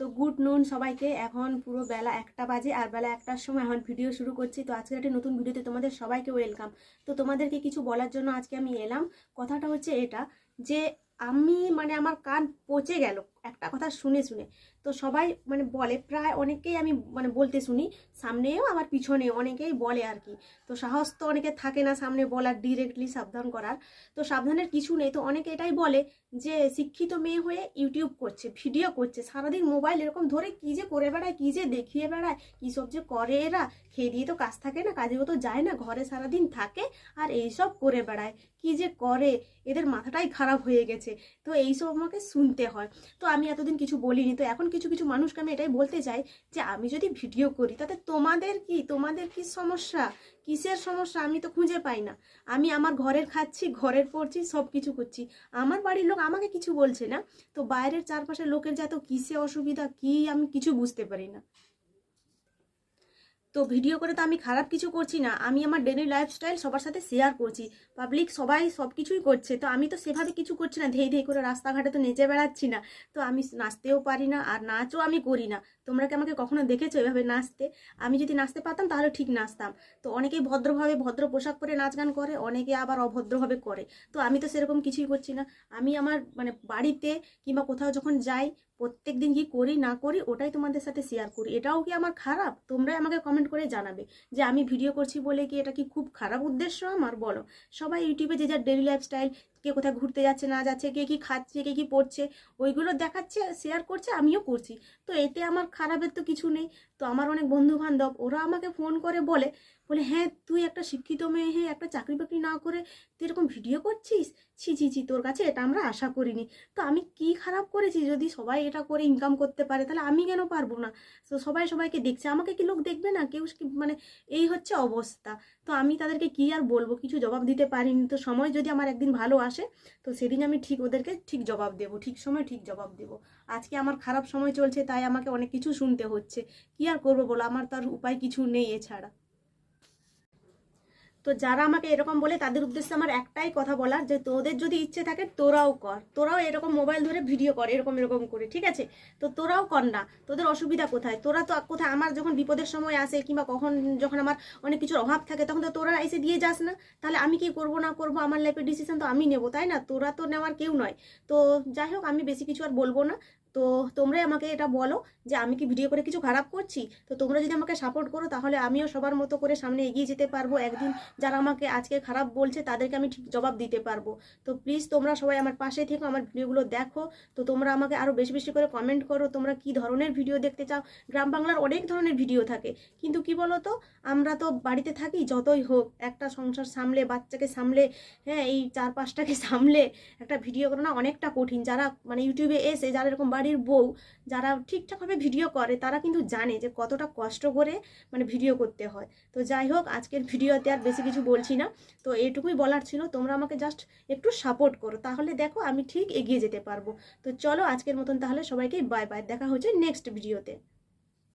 তো গুড নুন সবাইকে। এখন পুরো বেলা একটা বাজে আর বেলা একটার সময় এখন ভিডিও শুরু করছি। তো আজকে একটা নতুন ভিডিওতে তোমাদের সবাইকে ওয়েলকাম তো তোমাদেরকে কিছু বলার জন্য আজকে আমি এলাম। কথাটা হচ্ছে এটা যে আমি মানে আমার কান পচে গেল। একটা কথা শুনে শুনে। তো সবাই মানে বলে, প্রায় অনেকেই আমি মানে বলতে শুনি, সামনেও আমার পিছনে অনেকেই বলে আর কি। তো সাহস তো অনেকে থাকে না সামনে বলার ডিরেক্টলি সাবধান করার। তো সাবধানের কিছু নেই। তো অনেকে এটাই বলে যে, শিক্ষিত মেয়ে হয়ে ইউটিউব করছে ভিডিও করছে, সারাদিন মোবাইল এরকম ধরে কি যে করে বেড়ায়, কী যে দেখিয়ে বেড়ায়, কী সব যে করে এরা, খেয়ে দিয়ে তো কাজ থাকে না কাজেও তো যায় না, ঘরে সারাদিন থাকে আর এইসব করে বেড়ায়, কি যে করে, এদের মাথাটাই খারাপ হয়ে গেছে। তো এইসব আমাকে শুনতে হয়। তো আমি এতদিন কিছু বলিনি। তো এখন কিছু কিছু মানুষকে আমি এটাই বলতে চাই যে আমি যদি ভিডিও করি, তাতে তোমাদের কি তোমাদের কি সমস্যা? কিসের সমস্যা? আমি তো খুঁজে পাই না। আমি আমার ঘরের খাচ্ছি, ঘরের পড়ছি সব কিছু করছি। আমার বাড়ির লোক আমাকে কিছু বলছে না। তো বাইরের চারপাশের লোকের যা তো কিসে অসুবিধা, কি আমি কিছু বুঝতে পারি না। তো ভিডিও করে তো আমি খারাপ কিছু করছি না। আমি আমার ডেলি লাইফস্টাইল সবার সাথে শেয়ার করছি। পাবলিক সবাই সব কিছুই করছে। তো আমি তো সেভাবে কিছু করছি না। ধেই ধেই করে রাস্তাঘাটে তো নেচে বেড়াচ্ছি না। তো আমি নাচতেও পারি না আর নাচও আমি করি না। তোমরা কি আমাকে কখনো দেখেছ এভাবে নাচতে? আমি যদি নাচতে পারতাম তাহলে ঠিক নাচতাম। তো অনেকেই ভদ্রভাবে ভদ্র পোশাক পরে নাচ গান করে, অনেকে আবার অভদ্রভাবে করে। তো আমি তো সেরকম কিছুই করছি না। আমি আমার মানে বাড়িতে কিংবা কোথাও যখন যাই, প্রত্যেক দিন কি করি না করি, ওটাই তোমাদের সাথে শেয়ার করি। এটাও কি আমার খারাপ? তোমরাই আমাকে কমেন্ট করে জানাবে যে আমি ভিডিও করছি বলে কি এটা কি খুব খারাপ উদ্দেশ্য আমার? বলো। সবাই ইউটিউবে যে যার ডেলি লাইফস্টাইল কে কোথায় ঘুরতে যাচ্ছে, না যাচ্ছে, কে কি খাচ্ছে, কে কি পড়ছে, ওইগুলো দেখাচ্ছে শেয়ার করছে, আমিও করছি। তো এতে আমার খারাপের তো কিছু নেই। তো আমার অনেক বন্ধু বান্ধব ওরা আমাকে ফোন করে, বলে বলে হ্যাঁ তুই একটা শিক্ষিত মেয়ে হ্যাঁ একটা চাকরি বাকরি না করে তুই এরকম ভিডিও করছিস? ছি ছি ছি, তোর কাছে এটা আমরা আশা করিনি। তো আমি কি খারাপ করেছি? যদি সবাই এটা করে ইনকাম করতে পারে, তাহলে আমি কেন পারব না? তো সবাই সবাইকে দেখছে। আমাকে কি লোক দেখবে না? কেউ মানে এই হচ্ছে অবস্থা। তো আমি তাদেরকে কি আর বলব? কিছু জবাব দিতে পারিনি। তো সময় যদি আমার একদিন ভালো আসে, তো সেদিন আমি ঠিক ওদেরকে ঠিক জবাব দেব। ঠিক সময় ঠিক জবাব দেব। আজকে আমার খারাপ সময় চলছে, তাই আমাকে অনেক কিছু শুনতে হচ্ছে। কি আর করব বলো? আমার তো আর উপায় কিছু নেই এছাড়া। তো যারা আমাকে এরকম বলে, তাদের উদ্দেশ্যে আমার একটাই কথা বলার যে, তোদের যদি ইচ্ছে থাকে, তোরাও কর। তোরাও এরকম মোবাইল ধরে ভিডিও কর, এরকম এরকম করে, ঠিক আছে? তো তোরাও কর না। তোদের অসুবিধা কোথায়? তোরা তো কোথায়? আমার যখন বিপদের সময় আসে কিংবা কখন যখন আমার অনেক কিছুর অভাব থাকে, তখন তো তোরা এসে দিয়ে যাস না। তাহলে আমি কি করব, না করব? আমার লাইফের ডিসিশন তো আমি নেব, তাই না? তোরা তো নেওয়ার কেউ নয়। তো যাই হোক, আমি বেশি কিছু আর বলব না। তো তোমরাই আমাকে এটা বলো যে আমি কি ভিডিও করে কিছু খারাপ করছি? তো তোমরা যদি আমাকে সাপোর্ট করো তাহলে আমিও সবার মতো করে সামনে এগিয়ে যেতে পারব। একদিন যারা আমাকে আজকে খারাপ বলছে তাদেরকে আমি ঠিক জবাব দিতে পারব। তো প্লিজ তোমরা সবাই আমার পাশে থেকো, আমার ভিডিওগুলো দেখো। তো তোমরা আমাকে আরও বেশি বেশি করে কমেন্ট করো। তোমরা কি ধরনের ভিডিও দেখতে চাও? গ্রাম বাংলার অনেক ধরনের ভিডিও থাকে। কিন্তু কি বলো তো আমরা তো বাড়িতে থাকি যতই হোক, একটা সংসার সামলে, বাচ্চাকে সামলে হ্যাঁ এই চার পাঁচটাকে সামলে একটা ভিডিও করা না অনেকটা কঠিন। যারা মানে ইউটিউবে এসে যারা এরকম বাড়ির বউ যারা ঠিকঠাকভাবে ভিডিও করে, তারা কিন্তু জানে যে কতটা কষ্ট করে মানে ভিডিও করতে হয়। তো যাই হোক, আজকের ভিডিওতে আর বেশি কিছু বলছি না। তো এটুকুই বলার ছিল। তোমরা আমাকে জাস্ট একটু সাপোর্ট করো। তাহলে দেখো, আমি ঠিক এগিয়ে যেতে পারব। তো চলো আজকের মতন তাহলে সবাইকে বাই বাই দেখা হচ্ছে নেক্সট ভিডিওতে